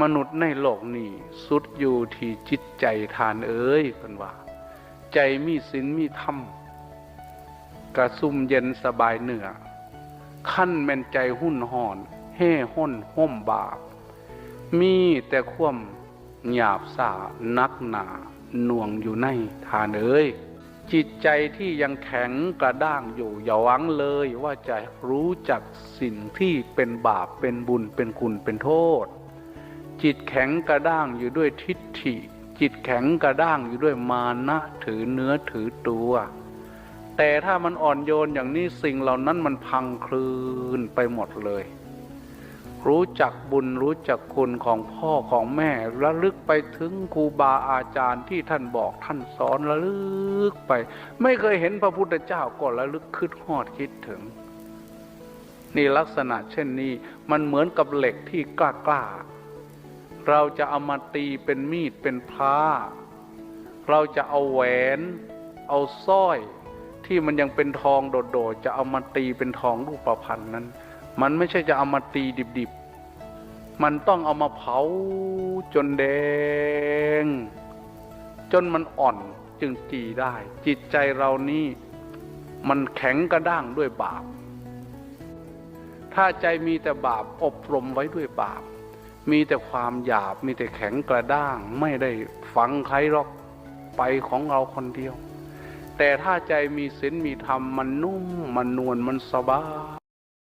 มนุษย์ในโลกนี้สุดอยู่ที่จิตใจทานเอ้ยเพิ่นว่า ใจมีศีลมีธรรมกระซุ่มเย็นสบายเหนือขั้นแม่นใจหุ่นห่อนแห่ห้นห่มบาป มีแต่ความหยาบสานักหนาหน่วงอยู่ในทานเอ้ยจิตใจที่ยังแข็งกระด้างอยู่อย่าหวังเลยว่าจะรู้จักสิ่งที่เป็นบาปเป็นบุญเป็นคุณเป็นโทษ จิตแข็งกระด้างอยู่ด้วยทิฏฐิ จิตแข็งกระด้างอยู่ด้วยมานะถือเนื้อถือตัว แต่ถ้ามันอ่อนโยนอย่างนี้สิ่งเหล่านั้นมันพังคลืนไปหมดเลย รู้จักบุญรู้จักคุณของพ่อของแม่ระลึกไปถึงครูบาอาจารย์ที่ท่านบอกท่านสอนระลึกไป ไม่เคยเห็นพระพุทธเจ้าก็ระลึกคิดฮอดคิดถึงนี่ลักษณะเช่นนี้มันเหมือนกับเหล็กที่กล้ากล้า เราจะเอามาตีเป็นมีดเป็นพระเราจะเอาแหวน เอาสร้อย ที่มันยังเป็นทองโดดๆจะเอามาตีเป็นทองรูปประพรรณนั้น มันไม่ใช่จะเอามาตีดิบๆ มันต้องเอามาเผาจนแดง จนมันอ่อนจึงตีได้ จิตใจเรานี่มันแข็งกระด้างด้วยบาป ถ้าใจมีแต่บาปอบรมไว้ด้วยบาป มีแต่ความหยาบมีแต่แข็งกระด้าง ไม่ได้ฟังใครหรอกไปของเราคนเดียว แต่ถ้าใจมีศีลมีธรรมมันนุ่มมันนวลมันสบาย